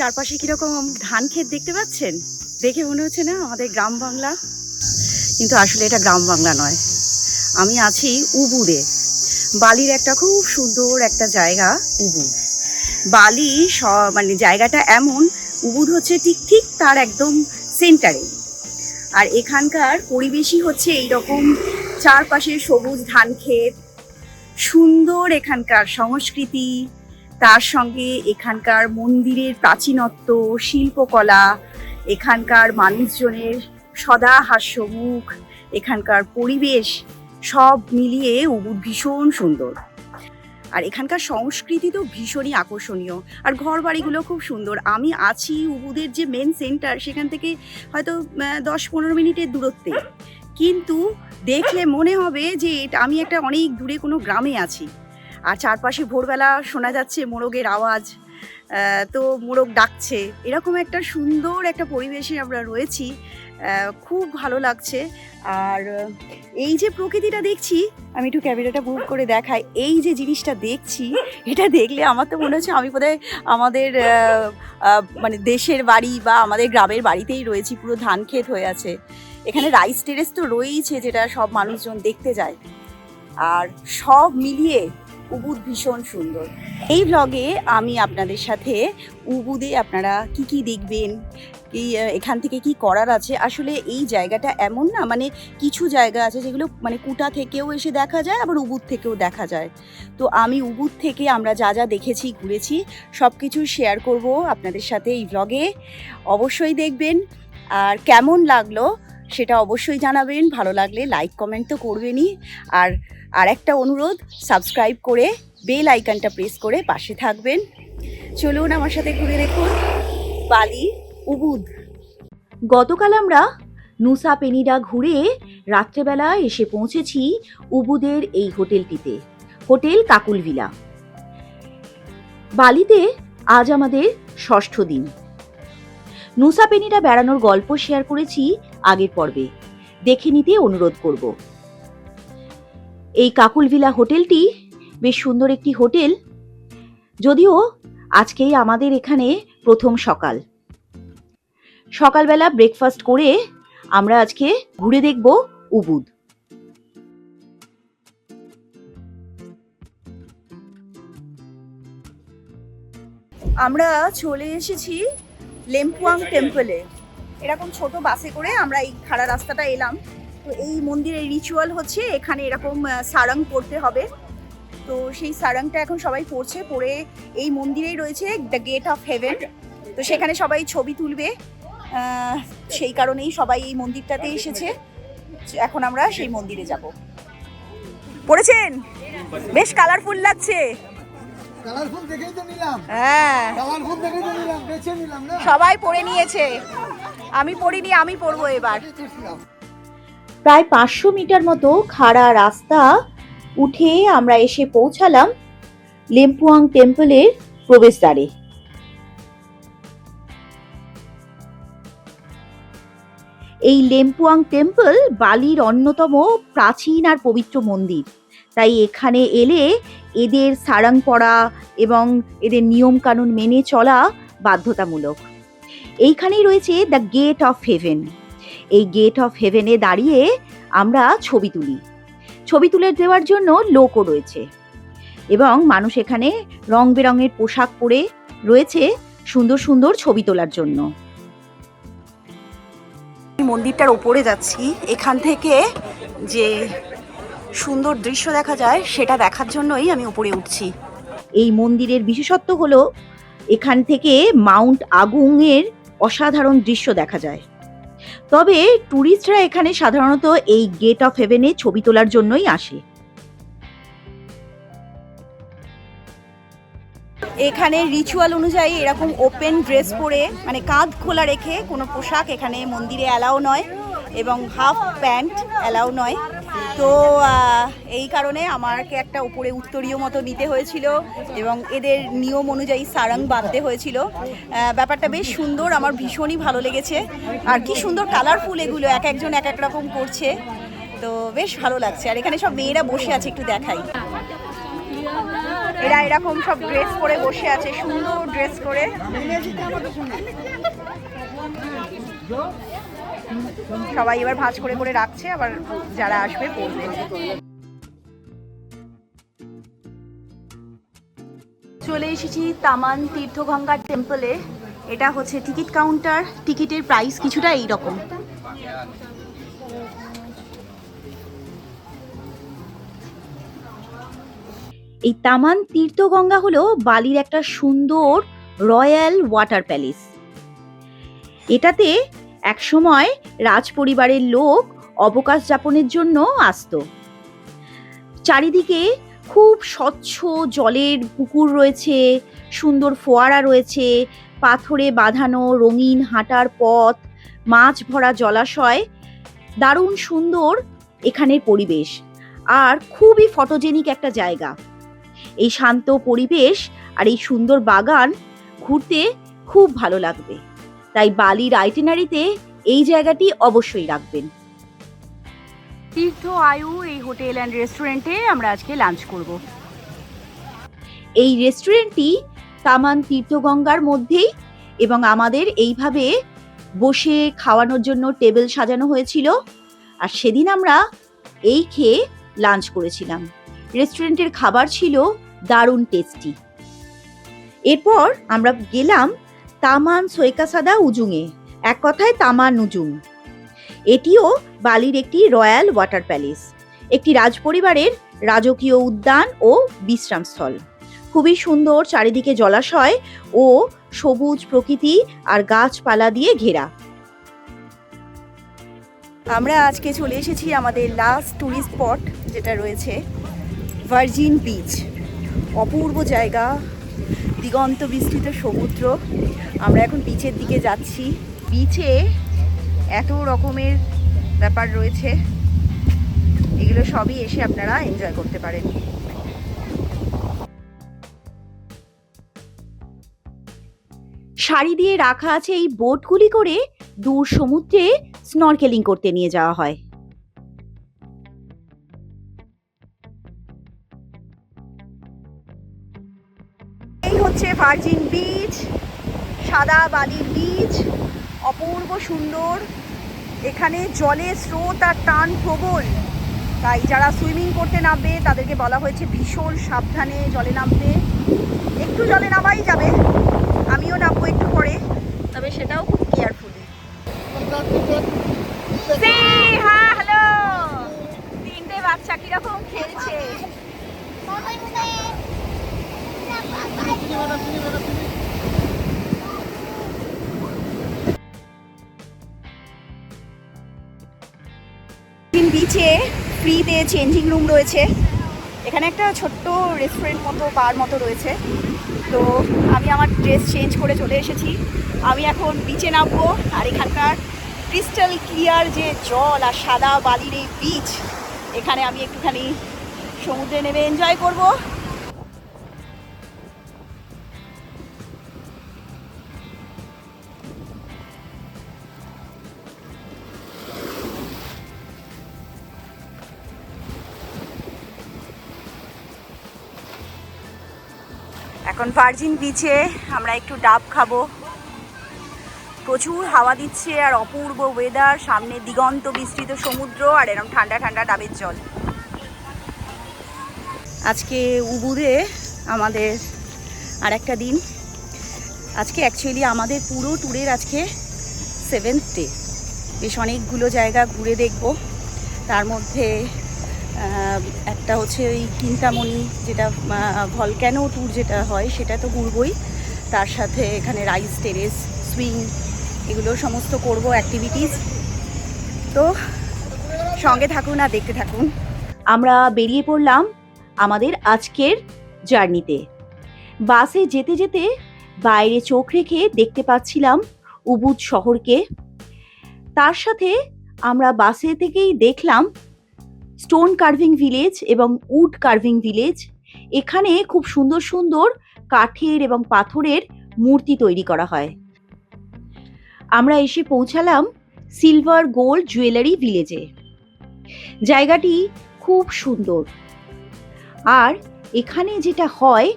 চারপাশে কীরকম ধান ক্ষেত দেখতে পাচ্ছেন? দেখে মনে হচ্ছে না আমাদের গ্রাম বাংলা। কিন্তু আসলে এটা গ্রাম বাংলা নয়। আমি আছি উবুরে। বালির একটা খুব সুন্দর একটা জায়গা উবুর। বালি স- মানে জায়গাটা এমন উবুদ হচ্ছে ঠিক ঠিক তার একদম সেন্টারে আর এখানকার পরিবেশই হচ্ছে এইরকম চারপাশে সবুজ ধান ক্ষেত, সুন্দর এখানকার সংস্কৃতি। তার সঙ্গে এখানকার মন্দিরের প্রাচীনত্ব, শিল্পকলা, এখানকার মানুষজনের সদা হাস্যমুখ এখানকার পরিবেশ সব মিলিয়ে উবুদ ভীষণ সুন্দর। আর এখানকার সংস্কৃতি তো ভীষণই আকর্ষণীয়। আর ঘর বাড়িগুলো খুব সুন্দর। আমি আছি উবুদের যে মেন সেন্টার সেখান থেকে হয়তো দশ পনেরো মিনিটের দূরত্বে। কিন্তু দেখলে মনে হবে যে এটা আমি একটা অনেক দূরে কোনো গ্রামে আছি। আর চারপাশে ভোরবেলা শোনা যাচ্ছে মোরগের আওয়াজ তো মোরগ ডাকছে। এরকম একটা সুন্দর একটা পরিবেশে আমরা রয়েছি খুব ভালো লাগছে। আর এই যে প্রকৃতিটা দেখছি, আমি একটু ক্যামেরাটা মুভ করে দেখাই, এই যে জিনিসটা দেখছি, এটা দেখলে আমার তো মনে হচ্ছে আমি বোধহয় আমাদের মানে দেশের বাড়ি বা আমাদের গ্রামের বাড়িতেই রয়েছি, পুরো ধান ক্ষেত হয়ে আছে। এখানে রাইস টেরেস তো রয়েইছে, যেটা সব মানুষজন দেখতে যায়। আর সব মিলিয়ে উবুদ ভীষণ সুন্দর। এই ব্লগে আমি আপনাদের সাথে উবুদে আপনারা কি কি দেখবেন, কি এখান থেকে কি করার আছে, আসলে এই জায়গাটা এমন না মানে কিছু জায়গা আছে যেগুলো মানে কুটা থেকেও এসে দেখা যায়, আবার উবুদ থেকেও দেখা যায়। তো আমি উবুদ থেকে আমরা যা যা দেখেছি, ঘুরেছি সব কিছু শেয়ার করব আপনাদের সাথে এই ব্লগে অবশ্যই দেখবেন। আর কেমন লাগল সেটা অবশ্যই জানাবেন। ভালো লাগলে লাইক কমেন্ট তো করবেনই। আর আর একটা অনুরোধ সাবস্ক্রাইব করে বেল আইকনটা প্রেস করে পাশে থাকবেন। চলুন আমার সাথে ঘুরে দেখুন বালি উবুদ। গতকাল আমরা নুসা পেনিডা ঘুরে রাত্রেবেলা এসে পৌঁছেছি উবুদের এই হোটেলটিতে, হোটেল কাকুল ভিলা। বালিতে আজ আমাদের ষষ্ঠ দিন। নুসা পেনিডা বেড়ানোর গল্প শেয়ার করেছি আগের পর্বে। দেখে নিতে অনুরোধ করব। এই কাকুল ভিলা হোটেলটি বেশ সুন্দর একটি হোটেল, যদিও আজকেই আমাদের এখানে প্রথম সকাল। সকালবেলা ব্রেকফাস্ট করে আমরা আজকে ঘুরে দেখব উবুদ। আমরা চলে এসেছি লেম্পুয়াং টেম্পলে এরকম ছোট বাসে করে আমরা এই খাড়া রাস্তাটা এলাম। তো এই মন্দিরের রিচুয়াল হচ্ছে এখানে এরকম সারাং পড়তে হবে। তো সেই সারাংটা এখন সবাই পড়ছে, পড়ে এই মন্দিরেই রয়েছে দ্য গেট অফ হেভেন তো সেখানে সবাই ছবি তুলবে। সেই কারণেই সবাই এই মন্দিরটাতে এসেছে। এখন আমরা সেই মন্দিরে যাব। পড়েছেন? বেশ কালারফুল লাগছে। কালারফুল দেখেই তো নিলাম। হ্যাঁ। কালারফুল দেখেই তো নিলাম বেছে নিলাম না? সবাই পড়ে নিয়েছে। আমি পড়িনি আমি পড়ব এবার। প্রায় পাঁচশো মিটার মতো খাড়া রাস্তা উঠে আমরা এসে পৌঁছালাম লেম্পুয়াং টেম্পলের প্রবেশদ্বারে। এই লেম্পুয়াং টেম্পল বালির অন্যতম প্রাচীন আর পবিত্র মন্দির। তাই এখানে এলে এদের সারাং পড়া এবং এদের নিয়ম কানুন মেনে চলা বাধ্যতামূলক। এইখানেই রয়েছে দ্য গেট অফ হেভেন এই গেট অফ হেভেনে দাঁড়িয়ে আমরা ছবি তুলি। ছবি তুলে দেওয়ার জন্য লোকও রয়েছে। এবং মানুষ এখানে রং বেরঙের পোশাক পরে রয়েছে সুন্দর সুন্দর ছবি তোলার জন্য। মন্দিরটার ওপরে যাচ্ছি। এখান থেকে যে সুন্দর দৃশ্য দেখা যায়, সেটা দেখার জন্যই আমি উপরে উঠছি। এই মন্দিরের বিশেষত্ব হলো, এখান থেকে মাউন্ট আগুংয়ের অসাধারণ দৃশ্য দেখা যায়। তবে ট্যুরিস্টরা এখানে সাধারণত এই গেট অফ হেভেনে ছবি তোলার জন্যই আসে। এখানে রিচুয়াল অনুযায়ী এরকম ওপেন ড্রেস পরে মানে কাঁধ খোলা রেখে কোনো পোশাক এখানে মন্দিরে অ্যালাও নয় এবং হাফ প্যান্ট অ্যালাউ নয়। তো এই কারণে আমাকে একটা উপরে উত্তরীয় মতো নিতে হয়েছিল এবং এদের নিয়ম অনুযায়ী সারাং বাঁধতে হয়েছিল। ব্যাপারটা বেশ সুন্দর, আমার ভীষণই ভালো লেগেছে। আর কি সুন্দর কালারফুল এগুলো, এক একজন এক এক রকম করছে। তো বেশ ভালো লাগছে। আর এখানে সব মেয়েরা বসে আছে, একটু দেখাই। এরা এরকম সব ড্রেস পরে বসে আছে, সুন্দর ড্রেস করে। সবাই এবার ভাঁজ করে করে রাখছে, আবার যারা আসবে পড়বে। চলে এসেছি তামান তীর্থগঙ্গা টেম্পলে এটা হচ্ছে টিকিট কাউন্টার টিকিটের প্রাইস কিছুটা এই রকম এই তামান তীর্থগঙ্গা হলো বালির একটা সুন্দর রয়্যাল ওয়াটার প্যালেস। এটাতে একসময় রাজ পরিবারের লোক অবকাশ যাপনের জন্য আসতো। চারিদিকে খুব স্বচ্ছ জলের পুকুর রয়েছে, সুন্দর ফোয়ারা রয়েছে, পাথরে বাঁধানো রঙিন হাঁটার পথ, মাছ ভরা জলাশয়, দারুণ সুন্দর এখানের পরিবেশ আর খুবই ফটোজেনিক একটা জায়গা। এই শান্ত পরিবেশ আর এই সুন্দর বাগান ঘুরতে খুব ভালো লাগবে। তাই বালির আইটেনারিতে এই জায়গাটি অবশ্যই রাখবেন। তীর্থ আয়ু এই হোটেল অ্যান্ড রেস্টুরেন্টে আমরা আজকে লাঞ্চ করব। এই রেস্টুরেন্টটি তামান তীর্থগঙ্গার মধ্যেই এবং আমাদের এইভাবে বসে খাওয়ানোর জন্য টেবিল সাজানো হয়েছিল আর সেদিন আমরা এই খেয়ে লাঞ্চ করেছিলাম। রেস্টুরেন্টের খাবার ছিল দারুণ টেস্টি। এরপর আমরা গেলাম তামান সৈকাসাদা উজুঙে। এক কথায় তামান উজুং। এটিও বালির একটি রয়্যাল ওয়াটার প্যালেস। একটি রাজপরিবারের রাজকীয় উদ্যান ও বিশ্রামস্থল। খুবই সুন্দর চারিদিকে জলাশয় ও সবুজ প্রকৃতি আর গাছপালা দিয়ে ঘেরা। আমরা আজকে চলে এসেছি আমাদের লাস্ট ট্যুরিস্ট স্পট যেটা রয়েছে ভার্জিন বিচ অপূর্ব জায়গা। দিগন্ত বিস্তৃত সমুদ্র। আমরা এখন বিচের দিকে যাচ্ছি। বিচে এত রকমের ব্যাপার রয়েছে। এগুলো সবই এসে আপনারা এনজয় করতে পারেন। শাড়ি দিয়ে রাখা আছে এই বোটগুলি করে দূর সমুদ্রে স্নরকেলিং করতে নিয়ে যাওয়া হয়। ভার্জিন বিচ সাদা বালির বিচ অপূর্ব সুন্দর। এখানে জলের স্রোত আর টান প্রবল। তাই যারা সুইমিং করতে নামবে, তাদেরকে বলা হয়েছে ভীষণ সাবধানে জলে নামতে। একটু জলে নামাই যাবে, আমিও নামবো একটু পরে। তবে সেটাও খুব বিচে ফ্রিতে চেঞ্জিং রুম রয়েছে। এখানে একটা ছোট্ট রেস্টুরেন্ট মতো বার মতো রয়েছে। তো আমি আমার ড্রেস চেঞ্জ করে চলে এসেছি। আমি এখন বিচে নামবো আর এখানকার ক্রিস্টাল ক্লিয়ার যে জল আর সাদা বালির এই বিচ এখানে আমি একটুখানি সমুদ্রে নেমে এনজয় করব। এখন ভার্জিন বিচে, আমরা একটু ডাব খাব। প্রচুর হাওয়া দিচ্ছে আর অপূর্ব ওয়েদার সামনে দিগন্ত বিস্তৃত সমুদ্র আর এরকম ঠান্ডা ঠান্ডা ডাবের জল। আজকে উবুদে আমাদের আর একটা দিন। আজকে অ্যাকচুয়ালি আমাদের পুরো ট্যুরের আজকে সেভেন্থ ডে বেশ অনেকগুলো জায়গা ঘুরে দেখব। তার মধ্যে একটা হচ্ছে ওই চিন্তামণি যেটা ভলক্যানো ট্যুর যেটা হয়, সেটা তো ঘুরবই। তার সাথে এখানে রাইস, টেরেস, সুইং, এগুলো সমস্ত করব অ্যাক্টিভিটিস তো সঙ্গে থাকুন আর দেখতে থাকুন। আমরা বেরিয়ে পড়লাম আমাদের আজকের জার্নিতে। বাসে যেতে যেতে বাইরে চোখ রেখে দেখতে পাচ্ছিলাম উবুদ শহরকে। তার সাথে আমরা বাসে থেকেই দেখলাম স্টোন কার্ভিং ভিলেজ এবং উড কার্ভিং ভিলেজ। এখানে খুব সুন্দর সুন্দর কাঠের এবং পাথরের মূর্তি তৈরি করা হয়। আমরা এসে পৌঁছালাম সিলভার গোল্ড জুয়েলারি ভিলেজে। জায়গাটি খুব সুন্দর। আর এখানে যেটা হয়,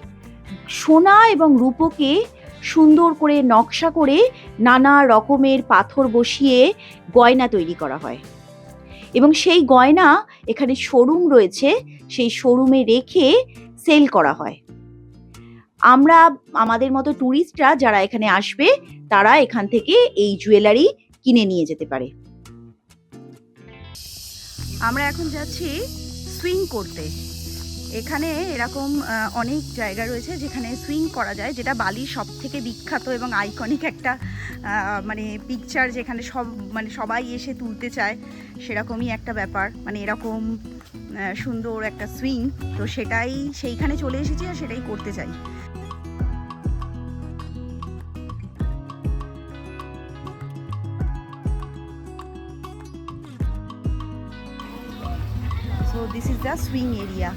সোনা এবং রূপোকে সুন্দর করে নকশা করে নানা রকমের পাথর বসিয়ে গয়না তৈরি করা হয়। এবং সেই গয়না এখানে শোরুম রয়েছে, সেই শোরুমে রেখে সেল করা হয়। আমরা, আমাদের মতো ট্যুরিস্টরা যারা এখানে আসবে, তারা এখান থেকে এই জুয়েলারি কিনে নিয়ে যেতে পারে। আমরা এখন যাচ্ছি সুইং করতে। এখানে এরকম অনেক জায়গা রয়েছে যেখানে সুইং করা যায়, যেটা বালির সব থেকে বিখ্যাত এবং আইকনিক একটা মানে পিকচার যেখানে সব মানে সবাই এসে তুলতে চায়, সেরকমই একটা ব্যাপার মানে এরকম সুন্দর একটা সুইং তো সেটাই, সেইখানে চলে এসেছি আর সেটাই করতে চাই So, this is the swing area.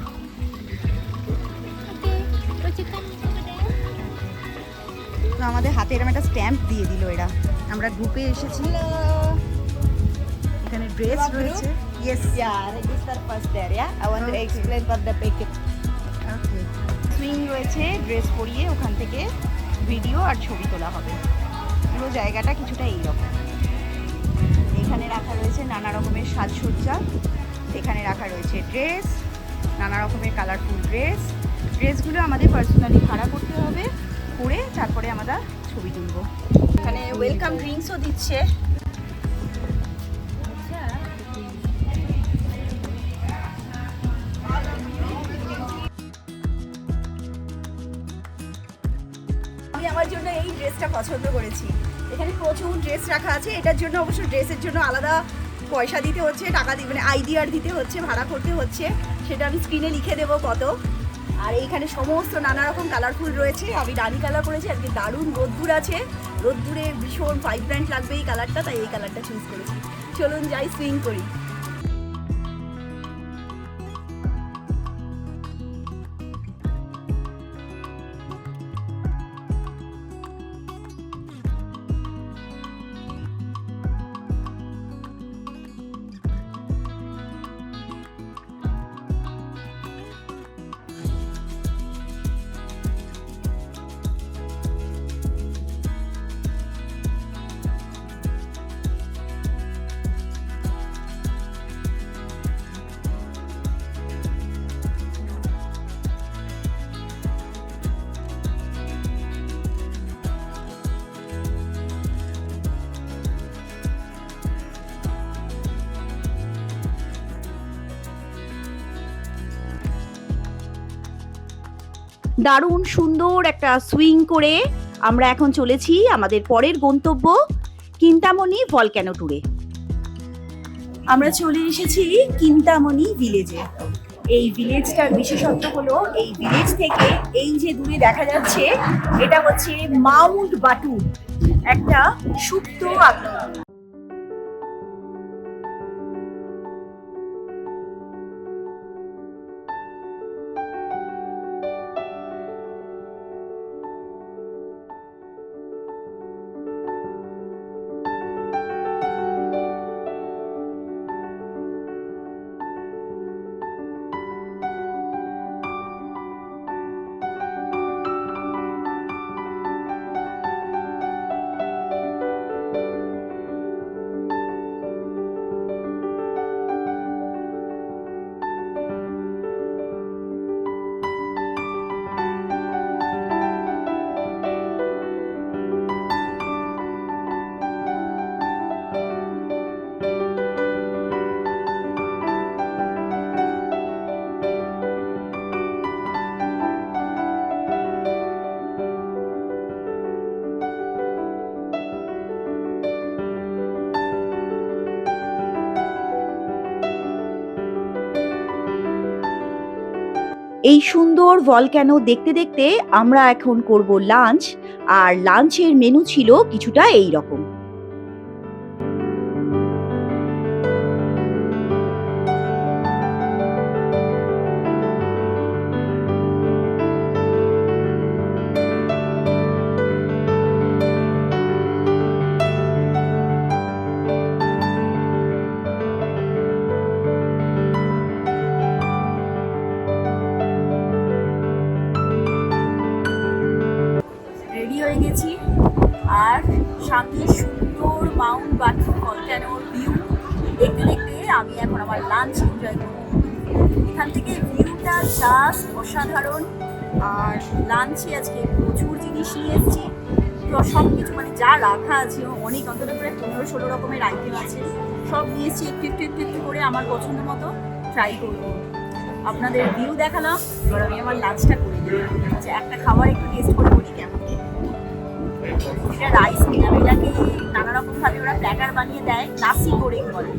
আমাদের হাতে এরকম একটা স্ট্যাম্প দিয়ে দিল এরা। আমরা গ্রুপে এসেছি। এখানে ড্রেস রয়েছে। Yes register first there, yeah? I want Okay. to explain for the packet. Okay swing রয়েছে ড্রেস পরিয়ে ওখান থেকে ভিডিও আর ছবি তোলা হবে। পুরো জায়গাটা কিছুটা এইরকম। এখানে রাখা রয়েছে নানা রকমের সাজসজ্জা। এখানে রাখা রয়েছে ড্রেস নানা রকমের কালারফুল ড্রেস ড্রেসগুলো আমাদের পার্সোনালি ভাড়া করতে হবে। করে তারপরে আমরা ছবি তুলব। এখানে ওয়েলকাম ড্রিঙ্কসও দিচ্ছে। আমি আমার জন্য এই ড্রেসটা পছন্দ করেছি। এখানে প্রচুর ড্রেস রাখা আছে। এটার জন্য অবশ্য ড্রেসের জন্য আলাদা পয়সা দিতে হচ্ছে, টাকা দিয়ে মানে আইডিয়ার দিতে হচ্ছে, ভাড়া করতে হচ্ছে। সেটা আমি স্ক্রিনে লিখে দেবো কত। আর এইখানে সমস্ত নানা রকম কালারফুল রয়েছে। আমি রানি কালার করেছি, আজকে দারুণ রোদ্দুর আছে। রোদ্দুরে ভীষণ ভাইব্রেন্ট লাগবে এই কালারটা তাই এই কালারটা চুজ করেছি। চলুন যাই সুইং করি। দারুণ, সুন্দর একটা সুইং করে আমরা এখন চলেছি আমাদের পরের গন্তব্য কিন্তামণি ভলক্যানো ট্যুরে আমরা চলে এসেছি কিন্তামণি ভিলেজে এই ভিলেজটার বিশেষত্ব হলো এই ভিলেজ থেকে এই যে দূরে দেখা যাচ্ছে, এটা হচ্ছে মাউন্ট বাটু একটা সুপ্ত আগ্নেয় এই সুন্দর ভলক্যানো দেখতে দেখতে আমরা এখন করব লাঞ্চ আর লাঞ্চের মেনু ছিল কিছুটা এই রকম সামনে সুন্দর মাউন্ট বাটন ভলক্যানোর ভিউ দেখতে দেখতে আমি এখন আমার লাঞ্চ এনজয় করব। এখান থেকে ভিউটা জাস্ট অসাধারণ। আর লাঞ্চে আজকে প্রচুর জিনিস নিয়ে এসেছি। তো সব কিছু মানে যা রাখা আছে, অনেক অন্তত প্রায় পনেরো ষোলো রকমের আইটেম আছে। সব নিয়ে এসেছি একটু একটু একটু একটু করে আমার পছন্দ মতো ট্রাই করব। আপনাদের ভিউ দেখালাম, এবার আমি আমার লাঞ্চটা করে দিই একটা খাবার একটু টেস্ট করে এটা রাইস এটাকে নানা রকম ভাবে ওরা প্ল্যাটার বানিয়ে দেয়? নাসি গোরেং বলে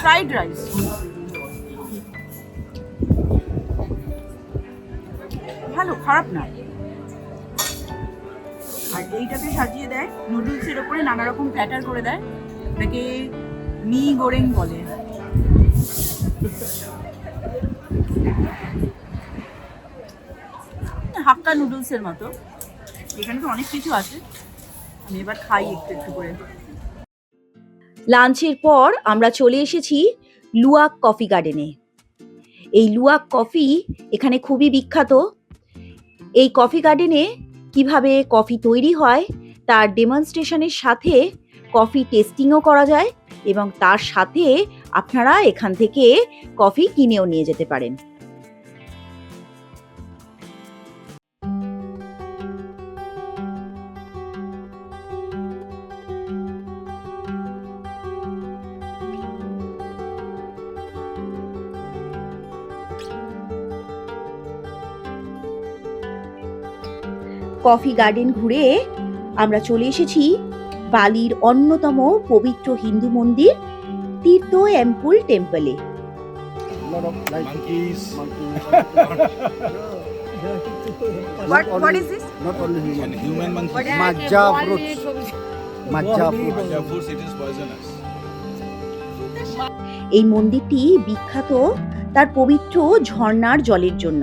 ফ্রাইড রাইস ভালো, খারাপ না। আর এইটাতে সাজিয়ে দেয় নুডলসের ওপরে নানা রকম প্ল্যাটার করে দেয়, এটাকে মি গোরেং বলে। হাক্কা নুডলসের মতো। এখানে তো অনেক কিছু আছে। আমি এবার খাই একটু একটু করে। লাঞ্চের পর আমরা চলে এসেছি লুয়াক কফি গার্ডেনে। এই লুয়াক কফি এখানে খুবই বিখ্যাত। এই কফি গার্ডেনে কীভাবে কফি তৈরি হয়, তার ডেমনস্ট্রেশনের সাথে কফি টেস্টিংও করা যায় এবং তার সাথে আপনারা এখান থেকে কফি কিনেও নিয়ে যেতে পারেন। কফি গার্ডেন ঘুরে আমরা চলে এসেছি বালির অন্যতম পবিত্র হিন্দু মন্দির তীর্থ এম্পুল টেম্পলে. What what is this? Not only And human monkeys. Majja fruits. Majja fruits. Their foods, it is poisonous. এই মন্দিরটি বিখ্যাত তার পবিত্র ঝর্ণার জলের জন্য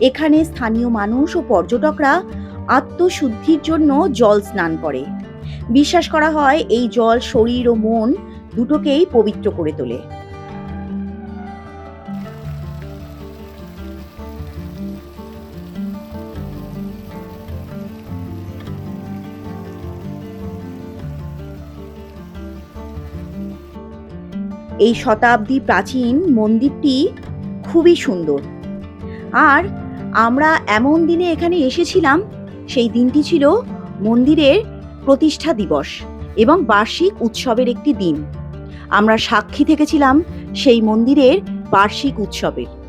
এখানে স্থানীয় মানুষ ও পর্যটকরা আত্মশুদ্ধির জন্য জল স্নান করে। বিশ্বাস করা হয় এই জল শরীর ও মন দুটোকেই পবিত্র করে তোলে। এই শতাব্দী প্রাচীন মন্দিরটি খুবই সুন্দর। আর আমরা এমন দিনে এখানে এসেছিলাম সেই দিনটি ছিল মন্দিরের প্রতিষ্ঠা দিবস এবং বার্ষিক উৎসবের একটি দিন। আমরা সাক্ষী থেকেছিলাম সেই মন্দিরের বার্ষিক উৎসবের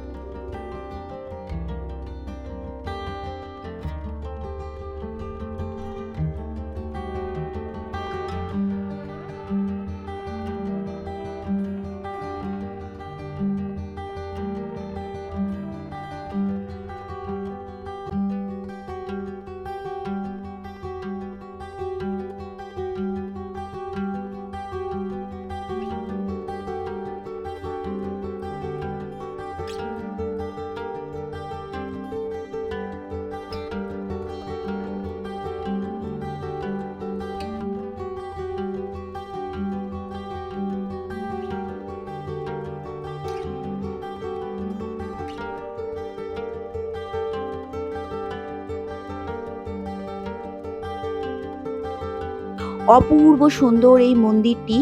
অপূর্ব সুন্দর এই মন্দিরটি।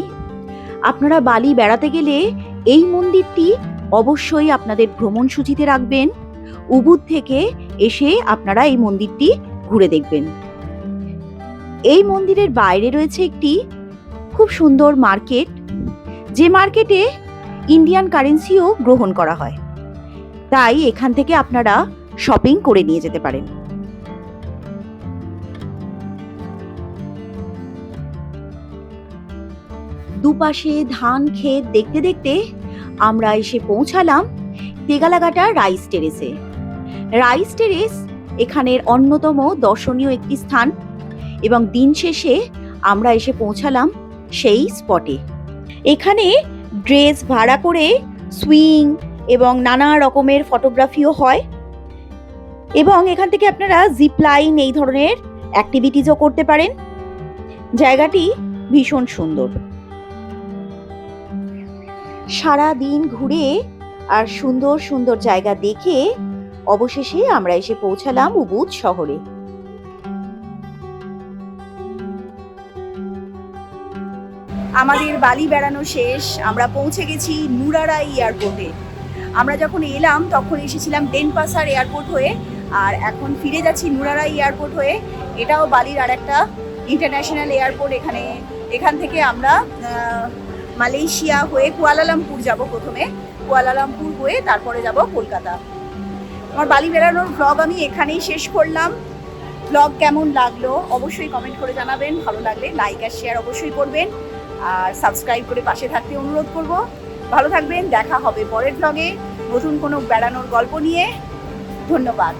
আপনারা বালি বেড়াতে গেলে এই মন্দিরটি অবশ্যই আপনাদের ভ্রমণ সূচিতে রাখবেন। উবুদ থেকে এসে আপনারা এই মন্দিরটি ঘুরে দেখবেন। এই মন্দিরের বাইরে রয়েছে একটি খুব সুন্দর মার্কেট। যে মার্কেটে ইন্ডিয়ান কারেন্সিও গ্রহণ করা হয়। তাই এখান থেকে আপনারা শপিং করে নিয়ে যেতে পারেন। দুপাশে ধান ক্ষেত দেখতে দেখতে আমরা এসে পৌঁছালাম তেগালাঘাটা রাইস টেরেসে। রাইস টেরেস এখানের অন্যতম দর্শনীয় একটি স্থান এবং দিন শেষে আমরা এসে পৌঁছালাম সেই স্পটে। এখানে ড্রেস ভাড়া করে সুইং এবং নানা রকমের ফটোগ্রাফিও হয় এবং এখান থেকে আপনারা জিপ লাইন এই ধরনের অ্যাক্টিভিটিসও করতে পারেন। জায়গাটি ভীষণ সুন্দর। সারা দিন ঘুরে আর সুন্দর সুন্দর জায়গা দেখে অবশেষে আমরা এসে পৌঁছালাম উবুদ শহরে। আমাদের বালি বেড়ানো শেষ, আমরা পৌঁছে গেছি নুরারা এয়ারপোর্টে। আমরা যখন এলাম, তখন এসেছিলাম ডেনপাসার এয়ারপোর্ট হয়ে, আর এখন ফিরে যাচ্ছি নুরারা এয়ারপোর্ট হয়ে। এটাও বালির আর একটা ইন্টারন্যাশনাল এয়ারপোর্ট এখানে। এখান থেকে আমরা মালয়েশিয়া হয়ে কুয়ালালামপুর যাব প্রথমে। কুয়ালালামপুর হয়ে তারপরে যাব কলকাতা। আমার বালি বেড়ানোর ব্লগ আমি এখানেই শেষ করলাম। ব্লগ কেমন লাগল অবশ্যই কমেন্ট করে জানাবেন। ভালো লাগলে লাইক আর শেয়ার অবশ্যই করবেন। আর সাবস্ক্রাইব করে পাশে থাকতে অনুরোধ করব। ভালো থাকবেন, দেখা হবে পরের ব্লগে নতুন কোনো বেড়ানোর গল্প নিয়ে। ধন্যবাদ।